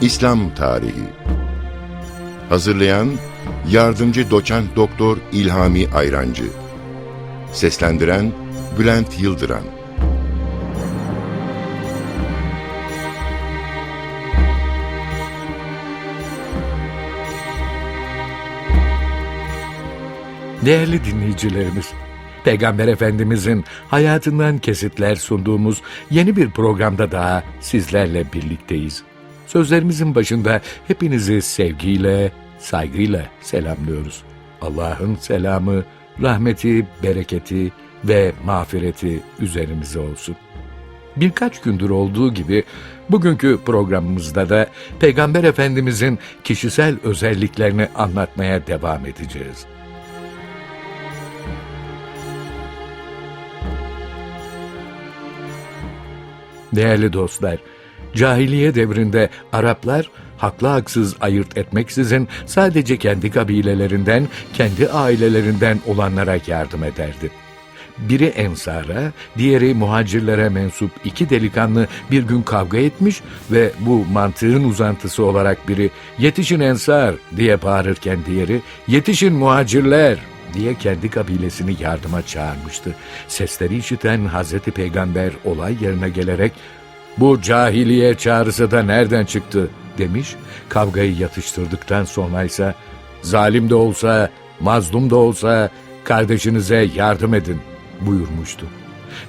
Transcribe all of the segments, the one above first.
İslam Tarihi. Hazırlayan Yardımcı Doçent Doktor İlhami Ayrancı. Seslendiren Bülent Yıldıran. Değerli dinleyicilerimiz, Peygamber Efendimizin hayatından kesitler sunduğumuz yeni bir programda daha sizlerle birlikteyiz. Sözlerimizin başında hepinizi sevgiyle, saygıyla selamlıyoruz. Allah'ın selamı, rahmeti, bereketi ve mağfireti üzerimize olsun. Birkaç gündür olduğu gibi bugünkü programımızda da Peygamber Efendimizin kişisel özelliklerini anlatmaya devam edeceğiz. Değerli dostlar, cahiliye devrinde Araplar haklı haksız ayırt etmeksizin sadece kendi kabilelerinden, kendi ailelerinden olanlara yardım ederdi. Biri ensara, diğeri muhacirlere mensup iki delikanlı bir gün kavga etmiş ve bu mantığın uzantısı olarak biri yetişin ensar diye bağırırken diğeri yetişin muhacirler diye kendi kabilesini yardıma çağırmıştı. Sesleri işiten Hazreti Peygamber olay yerine gelerek bu cahiliye çağrısı da nereden çıktı demiş. Kavgayı yatıştırdıktan sonra ise zalim de olsa mazlum da olsa kardeşinize yardım edin buyurmuştu.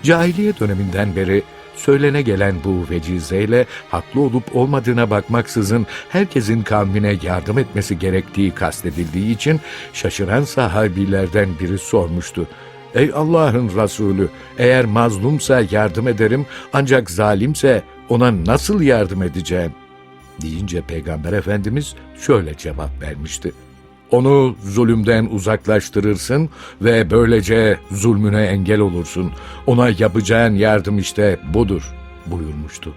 Cahiliye döneminden beri söylene gelen bu vecizeyle haklı olup olmadığına bakmaksızın herkesin kavmine yardım etmesi gerektiği kastedildiği için şaşıran sahabilerden biri sormuştu. Ey Allah'ın Resulü eğer mazlumsa yardım ederim ancak zalimse ona nasıl yardım edeceğim? Deyince Peygamber Efendimiz şöyle cevap vermişti. Onu zulümden uzaklaştırırsın ve böylece zulmüne engel olursun. Ona yapacağın yardım işte budur buyurmuştu.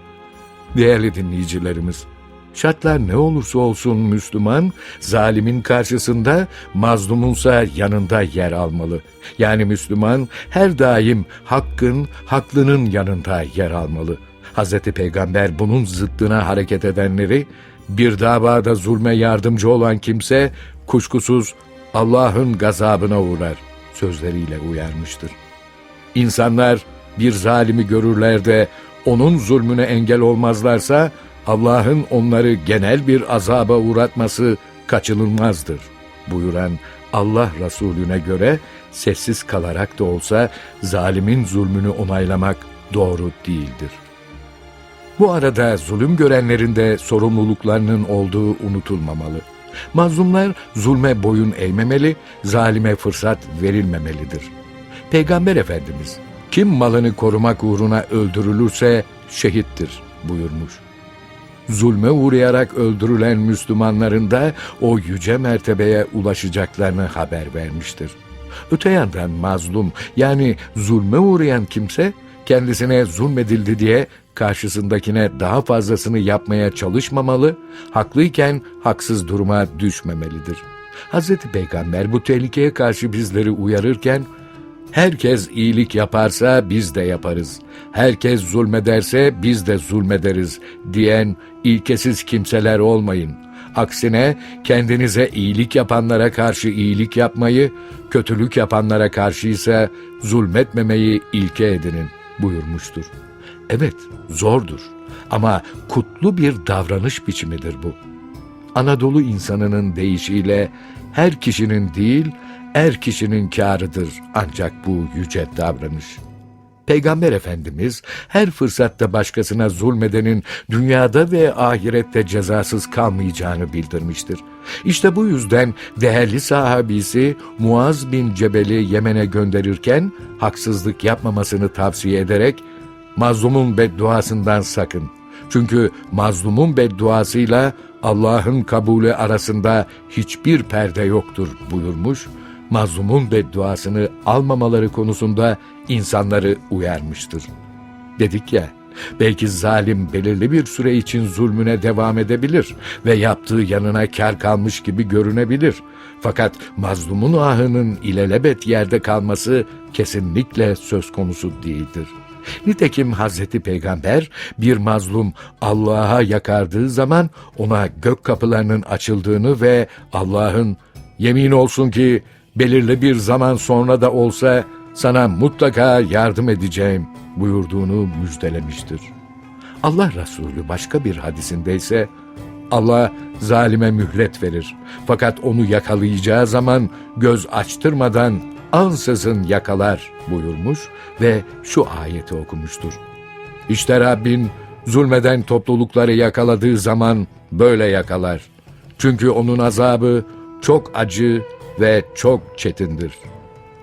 Değerli dinleyicilerimiz, şartlar ne olursa olsun Müslüman, zalimin karşısında, mazlumunsa yanında yer almalı. Yani Müslüman her daim hakkın, haklının yanında yer almalı. Hz. Peygamber bunun zıttına hareket edenleri, bir davada zulme yardımcı olan kimse kuşkusuz Allah'ın gazabına uğrar sözleriyle uyarmıştır. İnsanlar bir zalimi görürler de onun zulmüne engel olmazlarsa Allah'ın onları genel bir azaba uğratması kaçınılmazdır buyuran Allah Resulüne göre sessiz kalarak da olsa zalimin zulmünü onaylamak doğru değildir. Bu arada zulüm görenlerin de sorumluluklarının olduğu unutulmamalı. Mazlumlar zulme boyun eğmemeli, zalime fırsat verilmemelidir. Peygamber Efendimiz, kim malını korumak uğruna öldürülürse şehittir buyurmuş. Zulme uğrayarak öldürülen Müslümanların da o yüce mertebeye ulaşacaklarını haber vermiştir. Öte yandan mazlum yani zulme uğrayan kimse kendisine zulmedildi diye karşısındakine daha fazlasını yapmaya çalışmamalı, haklıyken haksız duruma düşmemelidir. Hz. Peygamber bu tehlikeye karşı bizleri uyarırken, Herkes iyilik yaparsa biz de yaparız. Herkes zulmederse biz de zulmederiz diyen ilkesiz kimseler olmayın. Aksine kendinize iyilik yapanlara karşı iyilik yapmayı, kötülük yapanlara karşı ise zulmetmemeyi ilke edinin buyurmuştur. Evet, zordur ama kutlu bir davranış biçimidir bu. Anadolu insanının deyişiyle her kişinin değil, er kişinin kârıdır ancak bu yüce davranış. Peygamber Efendimiz her fırsatta başkasına zulmedenin dünyada ve ahirette cezasız kalmayacağını bildirmiştir. İşte bu yüzden değerli sahabisi Muaz bin Cebel'i Yemen'e gönderirken haksızlık yapmamasını tavsiye ederek mazlumun bedduasından sakın. Çünkü mazlumun bedduasıyla Allah'ın kabulü arasında hiçbir perde yoktur buyurmuş mazlumun bedduasını almamaları konusunda insanları uyarmıştır. Dedik ya, belki zalim belirli bir süre için zulmüne devam edebilir ve yaptığı yanına kar kalmış gibi görünebilir. Fakat mazlumun ahının ilelebet yerde kalması kesinlikle söz konusu değildir. Nitekim Hazreti Peygamber bir mazlum Allah'a yakardığı zaman ona gök kapılarının açıldığını ve Allah'ın yemin olsun ki belirli bir zaman sonra da olsa sana mutlaka yardım edeceğim buyurduğunu müjdelemiştir. Allah Resulü başka bir hadisinde ise Allah zalime mühlet verir. Fakat onu yakalayacağı zaman göz açtırmadan ansızın yakalar buyurmuş ve şu ayeti okumuştur. İşte Rabbin zulmeden toplulukları yakaladığı zaman böyle yakalar. Çünkü onun azabı çok acı ve çok çetindir.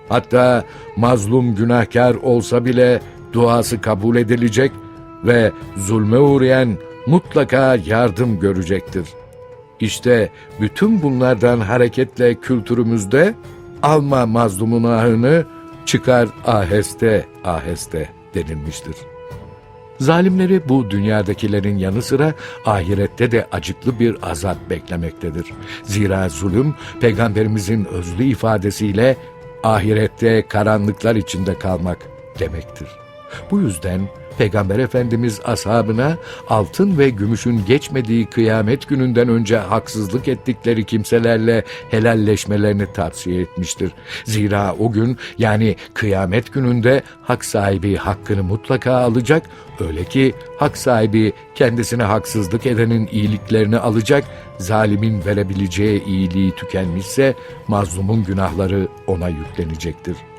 Hatta mazlum günahkar olsa bile duası kabul edilecek ve zulme uğrayan mutlaka yardım görecektir. İşte bütün bunlardan hareketle kültürümüzde alma mazlumun ahını çıkar aheste aheste denilmiştir. Zalimleri bu dünyadakilerin yanı sıra ahirette de acıklı bir azap beklemektedir. Zira zulüm peygamberimizin özlü ifadesiyle ahirette karanlıklar içinde kalmak demektir. Bu yüzden Peygamber Efendimiz ashabına altın ve gümüşün geçmediği kıyamet gününden önce haksızlık ettikleri kimselerle helalleşmelerini tavsiye etmiştir. Zira o gün yani kıyamet gününde hak sahibi hakkını mutlaka alacak, öyle ki hak sahibi kendisine haksızlık edenin iyiliklerini alacak, zalimin verebileceği iyiliği tükenmişse mazlumun günahları ona yüklenecektir.''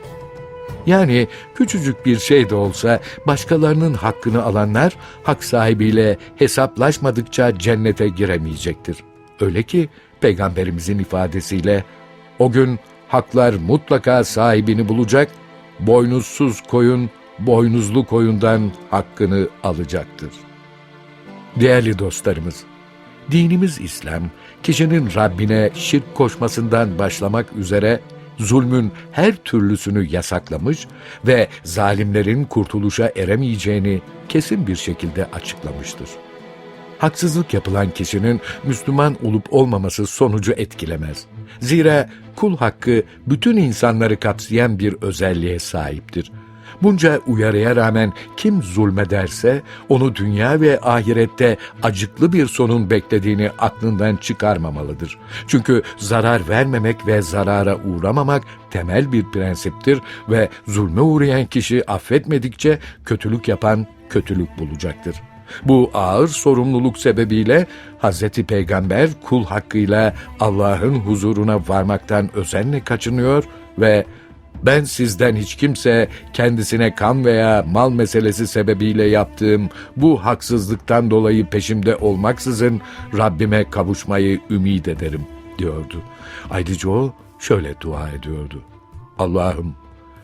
Yani küçücük bir şey de olsa başkalarının hakkını alanlar hak sahibiyle hesaplaşmadıkça cennete giremeyecektir. Öyle ki peygamberimizin ifadesiyle o gün haklar mutlaka sahibini bulacak, boynuzsuz koyun boynuzlu koyundan hakkını alacaktır. Değerli dostlarımız, dinimiz İslam, kişinin Rabbine şirk koşmasından başlamak üzere zulmün her türlüsünü yasaklamış ve zalimlerin kurtuluşa eremeyeceğini kesin bir şekilde açıklamıştır. Haksızlık yapılan kişinin Müslüman olup olmaması sonucu etkilemez. Zira kul hakkı bütün insanları kapsayan bir özelliğe sahiptir. Bunca uyarıya rağmen kim zulmederse onu dünya ve ahirette acıklı bir sonun beklediğini aklından çıkarmamalıdır. Çünkü zarar vermemek ve zarara uğramamak temel bir prensiptir ve zulme uğrayan kişi affetmedikçe kötülük yapan kötülük bulacaktır. Bu ağır sorumluluk sebebiyle Hz. Peygamber kul hakkıyla Allah'ın huzuruna varmaktan özenle kaçınıyor ve ben sizden hiç kimse kendisine kan veya mal meselesi sebebiyle yaptığım bu haksızlıktan dolayı peşimde olmaksızın Rabbime kavuşmayı ümit ederim diyordu. Ayrıca o şöyle dua ediyordu. Allah'ım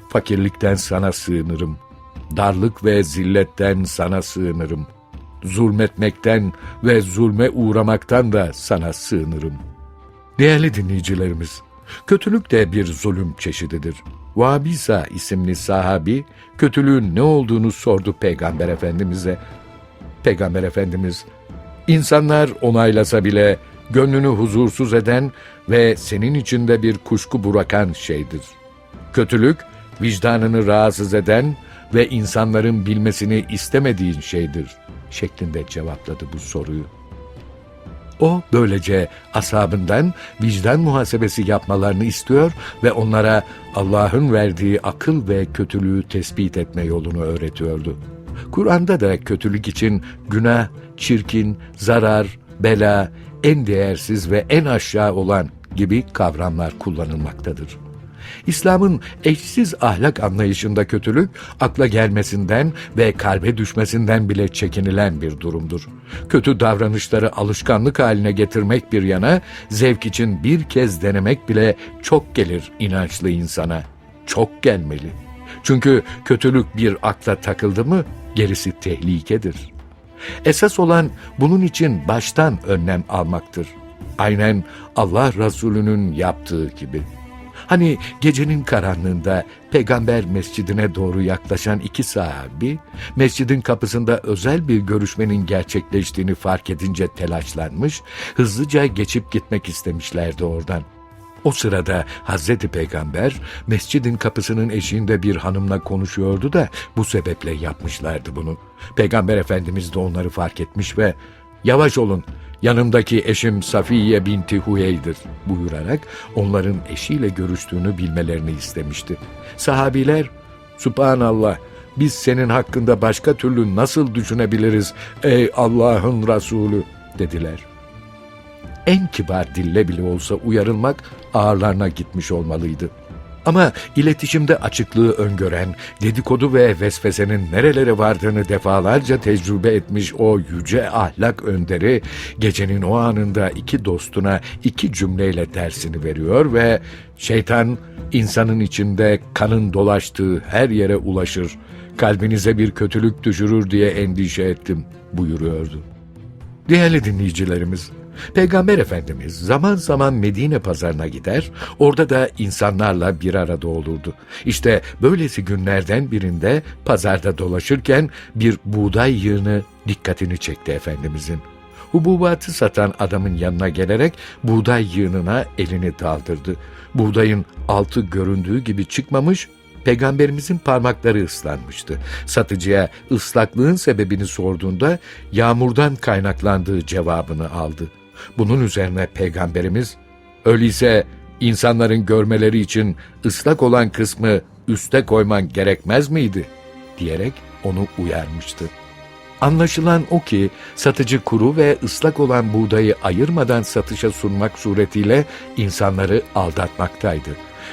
fakirlikten sana sığınırım. Darlık ve zilletten sana sığınırım. Zulmetmekten ve zulme uğramaktan da sana sığınırım. Değerli dinleyicilerimiz, kötülük de bir zulüm çeşididir. Vabisa isimli sahabi kötülüğün ne olduğunu sordu Peygamber Efendimiz'e. Peygamber Efendimiz, insanlar onaylasa bile gönlünü huzursuz eden ve senin içinde bir kuşku bırakan şeydir. Kötülük, vicdanını rahatsız eden ve insanların bilmesini istemediğin şeydir şeklinde cevapladı bu soruyu. O böylece ashabından vicdan muhasebesi yapmalarını istiyor ve onlara Allah'ın verdiği akıl ve kötülüğü tespit etme yolunu öğretiyordu. Kur'an'da da kötülük için günah, çirkin, zarar, bela, en değersiz ve en aşağı olan gibi kavramlar kullanılmaktadır. İslam'ın eşsiz ahlak anlayışında kötülük, akla gelmesinden ve kalbe düşmesinden bile çekinilen bir durumdur. Kötü davranışları alışkanlık haline getirmek bir yana, zevk için bir kez denemek bile çok gelir inançlı insana. Çok gelmeli. Çünkü kötülük bir akla takıldı mı, gerisi tehlikedir. Esas olan bunun için baştan önlem almaktır. Aynen Allah Resulü'nün yaptığı gibi.'' Hani gecenin karanlığında peygamber mescidine doğru yaklaşan iki sahabi, mescidin kapısında özel bir görüşmenin gerçekleştiğini fark edince telaşlanmış, hızlıca geçip gitmek istemişlerdi oradan. O sırada Hazreti Peygamber mescidin kapısının eşiğinde bir hanımla konuşuyordu da bu sebeple yapmışlardı bunu. Peygamber Efendimiz de onları fark etmiş ve yavaş olun yanımdaki eşim Safiye binti Huyey'dir buyurarak onların eşiyle görüştüğünü bilmelerini istemişti. Sahabiler Subhanallah biz senin hakkında başka türlü nasıl düşünebiliriz ey Allah'ın Resulü dediler en kibar dille bile olsa uyarılmak ağırlarına gitmiş olmalıydı. Ama iletişimde açıklığı öngören, dedikodu ve vesvesenin nerelere vardığını defalarca tecrübe etmiş o yüce ahlak önderi, gecenin o anında iki dostuna iki cümleyle dersini veriyor ve şeytan insanın içinde kanın dolaştığı her yere ulaşır, kalbinize bir kötülük düşürür diye endişe ettim buyuruyordu. Değerli dinleyicilerimiz, Peygamber Efendimiz zaman zaman Medine pazarına gider, orada da insanlarla bir arada olurdu. İşte böylesi günlerden birinde pazarda dolaşırken bir buğday yığını dikkatini çekti Efendimizin. Hububatı satan adamın yanına gelerek buğday yığınına elini daldırdı. Buğdayın altı göründüğü gibi çıkmamış, Peygamberimizin parmakları ıslanmıştı. Satıcıya ıslaklığın sebebini sorduğunda yağmurdan kaynaklandığı cevabını aldı. Bunun üzerine Peygamberimiz, öyleyse insanların görmeleri için ıslak olan kısmı üste koyman gerekmez miydi? diyerek onu uyarmıştı. Anlaşılan o ki satıcı kuru ve ıslak olan buğdayı ayırmadan satışa sunmak suretiyle insanları aldatmaktaydı.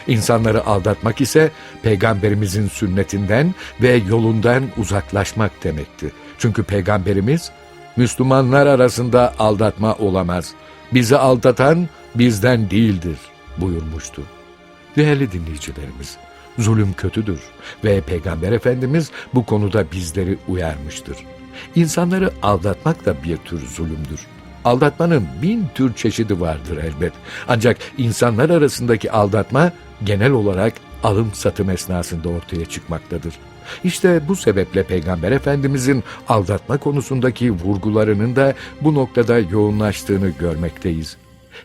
İnsanları aldatmak ise peygamberimizin sünnetinden ve yolundan uzaklaşmak demekti. Çünkü peygamberimiz Müslümanlar arasında aldatma olamaz. Bizi aldatan bizden değildir buyurmuştu. Değerli dinleyicilerimiz, zulüm kötüdür ve Peygamber Efendimiz bu konuda bizleri uyarmıştır. İnsanları aldatmak da bir tür zulümdür. Aldatmanın bin tür çeşidi vardır elbet. Ancak insanlar arasındaki aldatma genel olarak alım satım esnasında ortaya çıkmaktadır. İşte bu sebeple Peygamber Efendimizin aldatma konusundaki vurgularının da bu noktada yoğunlaştığını görmekteyiz.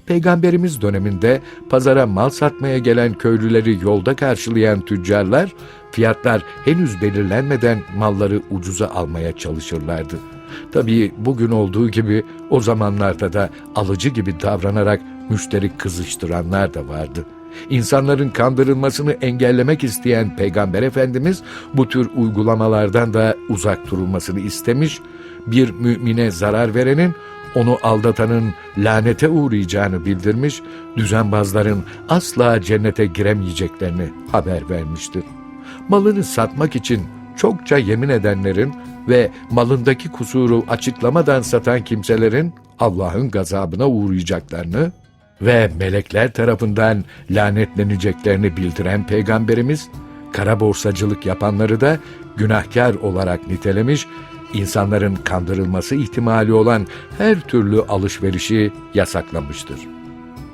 Peygamberimiz döneminde pazara mal satmaya gelen köylüleri yolda karşılayan tüccarlar, fiyatlar henüz belirlenmeden malları ucuza almaya çalışırlardı. Tabii bugün olduğu gibi o zamanlarda da alıcı gibi davranarak müşteri kızıştıranlar da vardı. İnsanların kandırılmasını engellemek isteyen Peygamber Efendimiz bu tür uygulamalardan da uzak durulmasını istemiş, bir mümine zarar verenin onu aldatanın lanete uğrayacağını bildirmiş, düzenbazların asla cennete giremeyeceklerini haber vermiştir. Malını satmak için çokça yemin edenlerin ve malındaki kusuru açıklamadan satan kimselerin Allah'ın gazabına uğrayacaklarını ve melekler tarafından lanetleneceklerini bildiren Peygamberimiz, kara borsacılık yapanları da günahkar olarak nitelemiş, insanların kandırılması ihtimali olan her türlü alışverişi yasaklamıştır.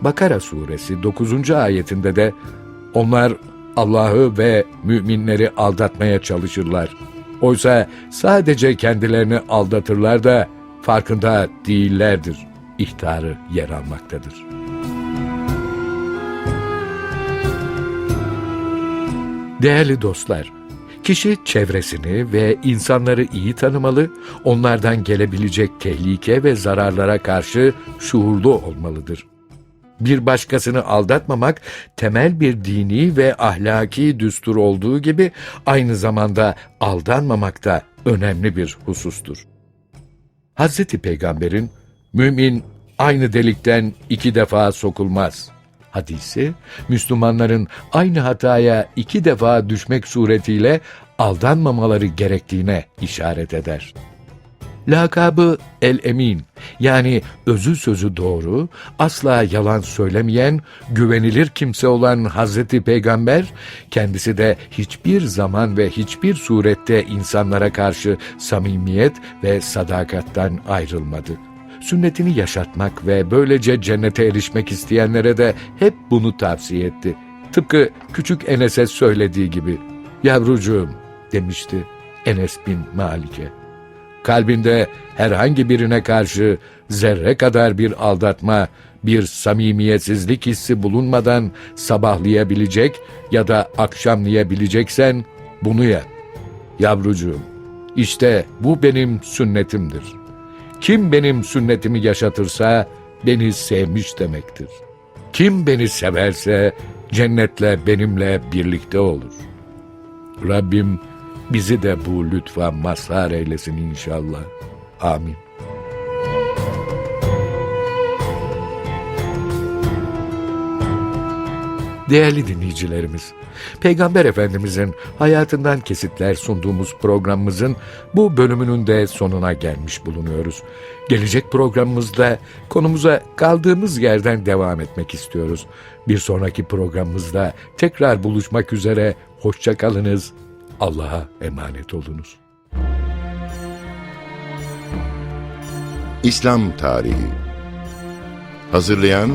Bakara suresi 9. ayetinde de onlar Allah'ı ve müminleri aldatmaya çalışırlar. Oysa sadece kendilerini aldatırlar da farkında değillerdir. ihtarı yer almaktadır. Değerli dostlar, kişi çevresini ve insanları iyi tanımalı, onlardan gelebilecek tehlike ve zararlara karşı şuurlu olmalıdır. Bir başkasını aldatmamak temel bir dini ve ahlaki düstur olduğu gibi aynı zamanda aldanmamak da önemli bir husustur. Hazreti Peygamber'in mümin aynı delikten iki defa sokulmaz hadisi Müslümanların aynı hataya iki defa düşmek suretiyle aldanmamaları gerektiğine işaret eder. Lakabı El-Emin yani özü sözü doğru, asla yalan söylemeyen, güvenilir kimse olan Hazreti Peygamber, kendisi de hiçbir zaman ve hiçbir surette insanlara karşı samimiyet ve sadakattan ayrılmadı. Sünnetini yaşatmak ve böylece cennete erişmek isteyenlere de hep bunu tavsiye etti. Tıpkı küçük Enes'e söylediği gibi, yavrucuğum demişti Enes bin Malik'e kalbinde herhangi birine karşı zerre kadar bir aldatma, bir samimiyetsizlik hissi bulunmadan sabahlayabilecek ya da akşamlayabileceksen bunu yap. Yavrucuğum, işte bu benim sünnetimdir. Kim benim sünnetimi yaşatırsa beni sevmiş demektir. Kim beni severse cennetle benimle birlikte olur. Rabbim bizi de bu lütfa mazhar eylesin inşallah. Amin. Değerli dinleyicilerimiz, Peygamber Efendimizin hayatından kesitler sunduğumuz programımızın bu bölümünün de sonuna gelmiş bulunuyoruz. Gelecek programımızda konumuza kaldığımız yerden devam etmek istiyoruz. Bir sonraki programımızda tekrar buluşmak üzere, hoşçakalınız, Allah'a emanet olunuz. İslam Tarihi Hazırlayan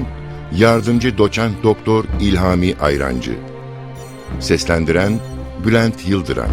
Yardımcı Doçent Doktor İlhami Ayrancı Seslendiren Bülent Yıldıran